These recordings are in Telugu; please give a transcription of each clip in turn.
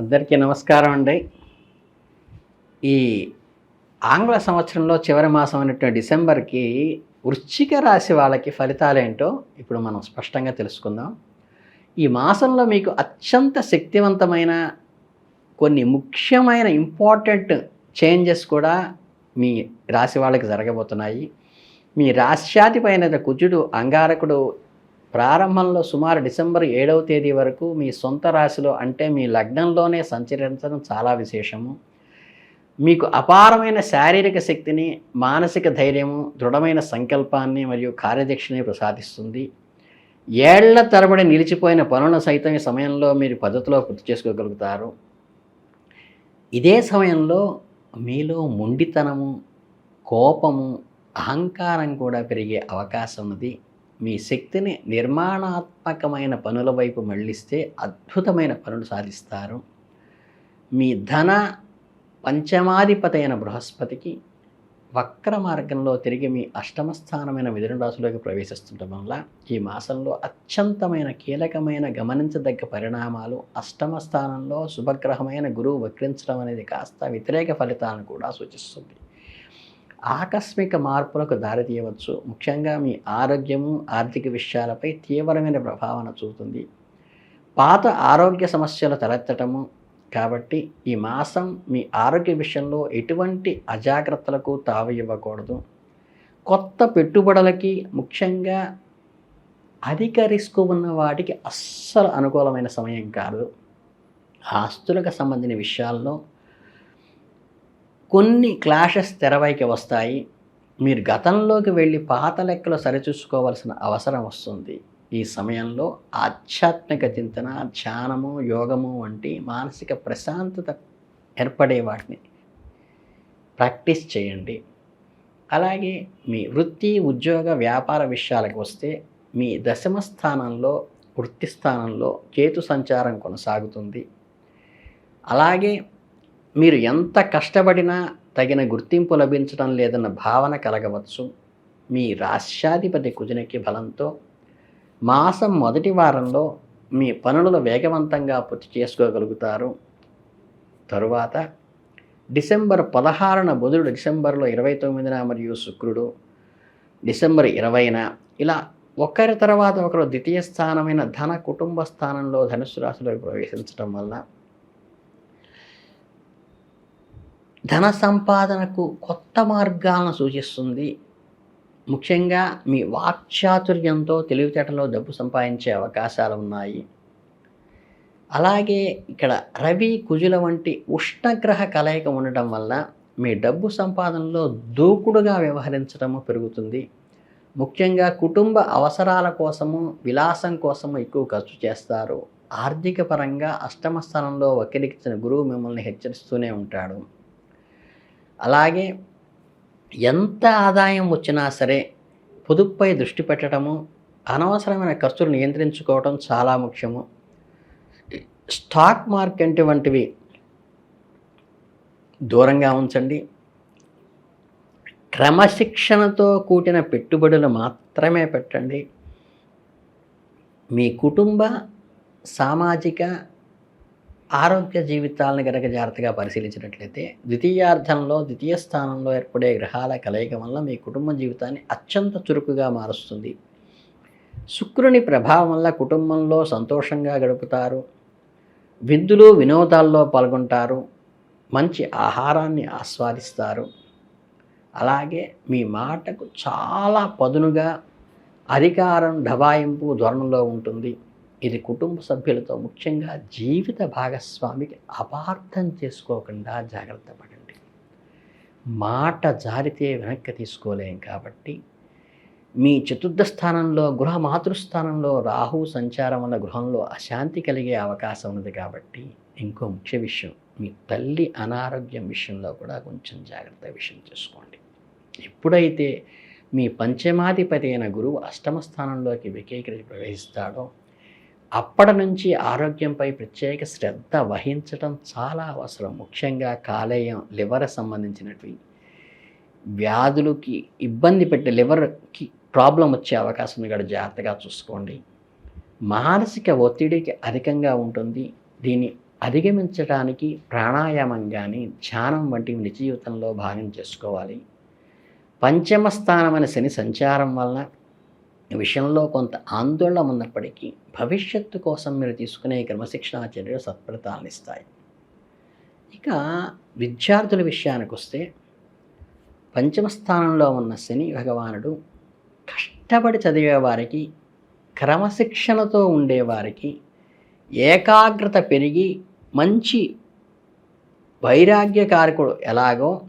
అందరికీ నమస్కారం అండి. ఈ ఆంగ్ల సంవత్సరంలో చివరి మాసం అనేటువంటి డిసెంబర్కి వృశ్చిక రాశి వాళ్ళకి ఫలితాలేంటో ఇప్పుడు మనం స్పష్టంగా తెలుసుకుందాం. ఈ మాసంలో మీకు అత్యంత శక్తివంతమైన కొన్ని ముఖ్యమైన ఇంపార్టెంట్ చేంజెస్ కూడా మీ రాశి వాళ్ళకి జరగబోతున్నాయి. మీ రాశ్యాధిపైన కుజుడు అంగారకుడు ప్రారంభంలో సుమారు డిసెంబర్ ఏడవ తేదీ వరకు మీ సొంత రాశిలో అంటే మీ లగ్నంలోనే సంచరించడం చాలా విశేషము. మీకు అపారమైన శారీరక శక్తిని మానసిక ధైర్యము దృఢమైన సంకల్పాన్ని మరియు కార్యదక్షిణని ప్రసాదిస్తుంది. ఏళ్ళ తరబడి నిలిచిపోయిన పనులను సైతం ఈ సమయంలో మీరు పద్ధతిలో గుర్తు చేసుకోగలుగుతారు. ఇదే సమయంలో మీలో మొండితనము కోపము అహంకారం కూడా పెరిగే అవకాశం ఉంది మీ శక్తిని నిర్మాణాత్మకమైన పనుల వైపు మళ్ళిస్తే అద్భుతమైన పనులు సాధిస్తారు. మీ ధన పంచమాధిపతి అయిన బృహస్పతికి వక్ర మార్గంలో తిరిగి మీ అష్టమ స్థానమైన మిథున రాశిలోకి ప్రవేశిస్తుండటం వల్ల ఈ మాసంలో అత్యంతమైన కీలకమైన గమనించదగ్గ పరిణామాలు అష్టమ స్థానంలో శుభగ్రహమైన గురువు వక్రించడం అనేది కాస్త వ్యతిరేక ఫలితాలను కూడా సూచిస్తుంది. ఆకస్మిక మార్పులకు దారితీయవచ్చు. ముఖ్యంగా మీ ఆరోగ్యము ఆర్థిక విషయాలపై తీవ్రమైన ప్రభావం చూపుతుంది. పాత ఆరోగ్య సమస్యలు తలెత్తటము కాబట్టి ఈ మాసం మీ ఆరోగ్య విషయంలో ఎటువంటి అజాగ్రత్తలకు తావు ఇవ్వకూడదు. కొత్త పెట్టుబడులకి ముఖ్యంగా అధిక రిస్క్ ఉన్న వాటికి అస్సలు అనుకూలమైన సమయం కాదు. ఆస్తులకు సంబంధించిన విషయాల్లో కొన్ని క్లాషెస్ తెరవైకి వస్తాయి. మీరు గతంలోకి వెళ్ళి పాత లెక్కలు సరిచూసుకోవాల్సిన అవసరం వస్తుంది. ఈ సమయంలో ఆధ్యాత్మిక చింతన ధ్యానము యోగము వంటి మానసిక ప్రశాంతత ఏర్పడే వాటిని ప్రాక్టీస్ చేయండి. అలాగే మీ వృత్తి ఉద్యోగ వ్యాపార విషయాలకు వస్తే మీ దశమ స్థానంలో వృత్తి స్థానంలో కేతు సంచారం కొనసాగుతుంది. అలాగే మీరు ఎంత కష్టపడినా తగిన గుర్తింపు లభించడం లేదన్న భావన కలగవచ్చు. మీ రాష్ట్రాధిపతి కుజునికి బలంతో మాసం మొదటి వారంలో మీ పనులను వేగవంతంగా పూర్తి చేసుకోగలుగుతారు. తరువాత డిసెంబర్ పదహారున బుధుడు డిసెంబర్లో ఇరవై తొమ్మిదిన మరియు శుక్రుడు డిసెంబర్ ఇరవైన ఇలా ఒకరి తర్వాత ఒకరు ద్వితీయ స్థానమైన ధన కుటుంబ స్థానంలో ధనుసు రాశిలో ప్రవేశించడం వల్ల ధన సంపాదనకు కొత్త మార్గాలను సూచిస్తుంది. ముఖ్యంగా మీ వాక్చాతుర్యంతో తెలివితేటలో డబ్బు సంపాదించే అవకాశాలు ఉన్నాయి. అలాగే ఇక్కడ రవి కుజుల వంటి ఉష్ణగ్రహ కలయిక ఉండటం వల్ల మీ డబ్బు సంపాదనలో దూకుడుగా వ్యవహరించడము పెరుగుతుంది. ముఖ్యంగా కుటుంబ అవసరాల కోసము విలాసం కోసము ఎక్కువ ఖర్చు చేస్తారు. ఆర్థిక పరంగా అష్టమ స్థానంలో వక్రీకరించిన గురువు మిమ్మల్ని హెచ్చరిస్తూనే ఉంటాడు. అలాగే ఎంత ఆదాయం వచ్చినా సరే పొదుపుపై దృష్టి పెట్టడము అనవసరమైన ఖర్చులు నియంత్రించుకోవడం చాలా ముఖ్యము. స్టాక్ మార్కెట్ వంటివి దూరంగా ఉంచండి. క్రమశిక్షణతో కూడిన పెట్టుబడులు మాత్రమే పెట్టండి. మీ కుటుంబ సామాజిక ఆరోగ్య జీవితాలను గనక జాగ్రత్తగా పరిశీలించినట్లయితే ద్వితీయార్థంలో ద్వితీయ స్థానంలో ఏర్పడే గ్రహాల కలయిక వల్ల మీ కుటుంబ జీవితాన్ని అత్యంత చురుకుగా మారుస్తుంది. శుక్రుని ప్రభావం వల్ల కుటుంబంలో సంతోషంగా గడుపుతారు. విందులు వినోదాల్లో పాల్గొంటారు. మంచి ఆహారాన్ని ఆస్వాదిస్తారు. అలాగే మీ మాటకు చాలా పదునుగా అధికారం ఢబాయింపు ధోరణిలో ఉంటుంది. ఇది కుటుంబ సభ్యులతో ముఖ్యంగా జీవిత భాగస్వామికి అపార్థం చేసుకోకుండా జాగ్రత్త పడండి. మాట జారితే వెనక్కి తీసుకోలేం కాబట్టి మీ చతుర్థ స్థానంలో గృహ మాతృస్థానంలో రాహు సంచారం వల్ల గృహంలో అశాంతి కలిగే అవకాశం ఉన్నది కాబట్టి ఇంకో ముఖ్య విషయం మీ తల్లి అనారోగ్యం విషయంలో కూడా కొంచెం జాగ్రత్త విషయం చేసుకోండి. ఎప్పుడైతే మీ పంచమాధిపతి అయిన గురువు అష్టమ స్థానంలోకి వికేకరించి ప్రవేశిస్తాడో అప్పటి నుంచి ఆరోగ్యంపై ప్రత్యేక శ్రద్ధ వహించడం చాలా అవసరం. ముఖ్యంగా కాలేయం లివర్ సంబంధించినవి వ్యాధులకి ఇబ్బంది పెట్టే లివర్కి ప్రాబ్లం వచ్చే అవకాశం కూడా జాగ్రత్తగా చూసుకోండి. మానసిక ఒత్తిడికి అధికంగా ఉంటుంది. దీన్ని అధిగమించడానికి ప్రాణాయామం కానీ ధ్యానం వంటివి నిజ జీవితంలో భాగం చేసుకోవాలి. పంచమ స్థానమైన శని సంచారం వలన విషయంలో కొంత ఆందోళన ఉన్నప్పటికీ భవిష్యత్తు కోసం మీరు తీసుకునే క్రమశిక్షణా చర్యలు సత్ఫలితాలను ఇస్తాయి. ఇక విద్యార్థుల విషయానికి వస్తే పంచమ స్థానంలో ఉన్న శని భగవానుడు కష్టపడి చదివే వారికి క్రమశిక్షణతో ఉండేవారికి ఏకాగ్రత పెరిగి మంచి వైరాగ్యకారకుడు ఎలాగో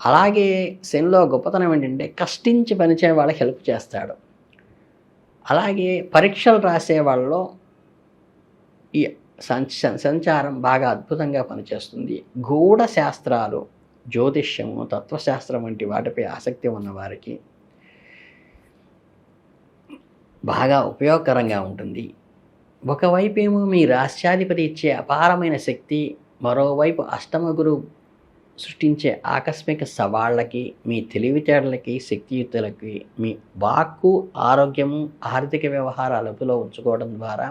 అలాగే శనిలో గొప్పతనం ఏంటంటే కష్టించి పనిచేయ వాళ్ళకి హెల్ప్ చేస్తాడు. అలాగే పరీక్షలు రాసే వాళ్ళలో ఈ సంచ సంచారం బాగా అద్భుతంగా పనిచేస్తుంది. గూఢ శాస్త్రాలు జ్యోతిష్యము తత్వశాస్త్రం వంటి వాటిపై ఆసక్తి ఉన్నవారికి బాగా ఉపయోగకరంగా ఉంటుంది. ఒకవైపు ఏమో మీ రాష్ట్రాధిపతి ఇచ్చే అపారమైన శక్తి మరోవైపు అష్టమ గురు సృష్టించే ఆకస్మిక సవాళ్ళకి మీ తెలివితేటలకి శక్తియుతులకి మీ వాక్కు ఆరోగ్యము ఆర్థిక వ్యవహార అదుపులో ఉంచుకోవడం ద్వారా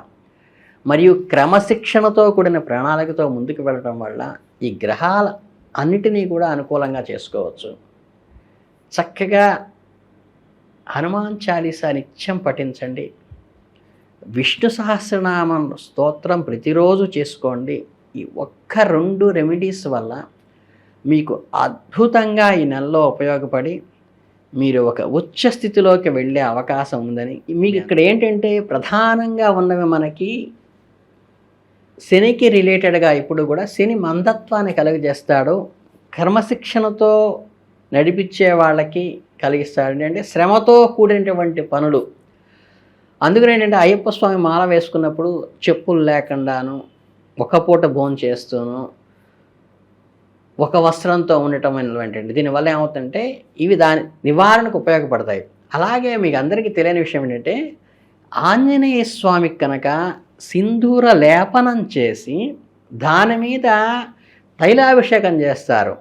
మరియు క్రమశిక్షణతో కూడిన ప్రణాళికతో ముందుకు వెళ్ళడం వల్ల ఈ గ్రహాల అన్నిటినీ కూడా అనుకూలంగా చేసుకోవచ్చు. చక్కగా హనుమాన్ చాలీసా నిత్యం పఠించండి. విష్ణు సహస్రనామం స్తోత్రం ప్రతిరోజు చేసుకోండి. ఈ ఒక్క రెండు రెమెడీస్ వల్ల మీకు అద్భుతంగా ఈ నెలలో ఉపయోగపడి మీరు ఒక ఉచ్చ స్థితిలోకి వెళ్ళే అవకాశం ఉందని. మీకు ఇక్కడ ఏంటంటే ప్రధానంగా ఉన్నవి మనకి శనికి రిలేటెడ్గా ఇప్పుడు కూడా శని మందత్వాన్ని కలుగజేస్తాడు. క్రమశిక్షణతో నడిపించే వాళ్ళకి కలిగిస్తాడు. అంటే శ్రమతో కూడినటువంటి పనులు. అందుకని ఏంటంటే అయ్యప్ప స్వామి మాల వేసుకున్నప్పుడు చెప్పులు లేకుండాను ఒక పూట భోజనం చేస్తూను ఒక వస్త్రంతో ఉండటం అనేటువంటిది. దీనివల్ల ఏమవుతుందంటే ఇవి దాని నివారణకు ఉపయోగపడతాయి. అలాగే మీకు అందరికీ తెలియని విషయం ఏంటంటే ఆంజనేయ స్వామికి కనుక సింధూర లేపనం చేసి దాని మీద తైలాభిషేకం చేస్తారు.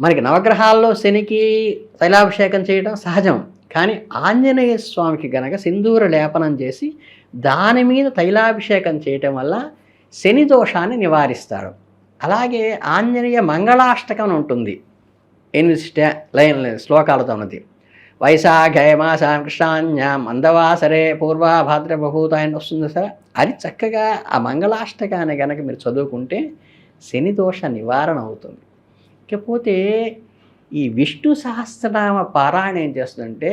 మనకి నవగ్రహాల్లో శనికి తైలాభిషేకం చేయడం సహజం. కానీ ఆంజనేయ స్వామికి గనక సింధూర లేపనం చేసి దాని మీద తైలాభిషేకం చేయటం వల్ల శని దోషాన్ని నివారిస్తారు. అలాగే ఆంజనేయ మంగళాష్టకం ఉంటుంది. ఎనిమిది స్టే లైన్ శ్లోకాలతో ఉన్నది. వైశాఖే మాసాం కృష్ణాన్యాం అందవాసరే పూర్వాభాద్ర బహూత అని వస్తుంది సార్. అది చక్కగా ఆ మంగళాష్టకాన్ని కనుక మీరు చదువుకుంటే శని దోష నివారణ అవుతుంది. ఇకపోతే ఈ విష్ణు సహస్రనామ పారాయణ ఏం చేస్తుందంటే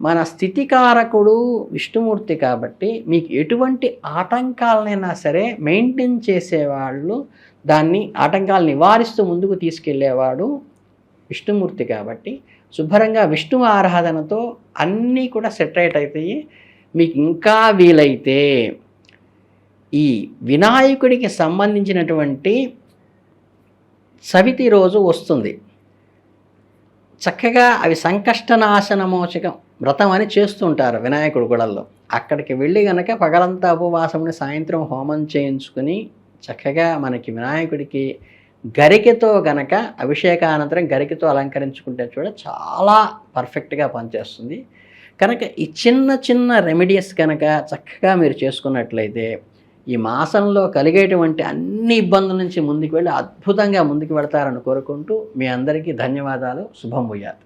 మన స్థితికారకుడు విష్ణుమూర్తి కాబట్టి మీకు ఎటువంటి ఆటంకాలనైనా సరే మెయింటైన్ చేసేవాళ్ళు దాన్ని ఆటంకాలు నివారిస్తూ ముందుకు తీసుకెళ్ళేవాడు విష్ణుమూర్తి కాబట్టి శుభ్రంగా విష్ణు ఆరాధనతో అన్నీ కూడా సెటరేట్ అవుతాయి మీకు ఇంకా వీలైతే ఈ వినాయకుడికి సంబంధించినటువంటి సవితి రోజు వస్తుంది. చక్కగా అవి సంకష్టనాశనమోచకం వ్రతం అని చేస్తుంటారు వినాయకుడు గుడల్లో. అక్కడికి వెళ్ళి గనక పగలంతా ఉపవాసంని సాయంత్రం హోమం చేయించుకుని చక్కగా మనకి వినాయకుడికి గరికతో గనక అభిషేకానంతరం గరికతో అలంకరించుకుంటే చూడ చాలా పర్ఫెక్ట్గా పనిచేస్తుంది. కనుక ఈ చిన్న చిన్న రెమెడీస్ కనుక చక్కగా మీరు చేసుకున్నట్లయితే ఈ మాసంలో కలిగేటువంటి అన్ని ఇబ్బందుల నుంచి ముందుకు వెళ్ళి అద్భుతంగా ముందుకు వెళతారని కోరుకుంటూ మీ అందరికీ ధన్యవాదాలు. శుభం భూయాత్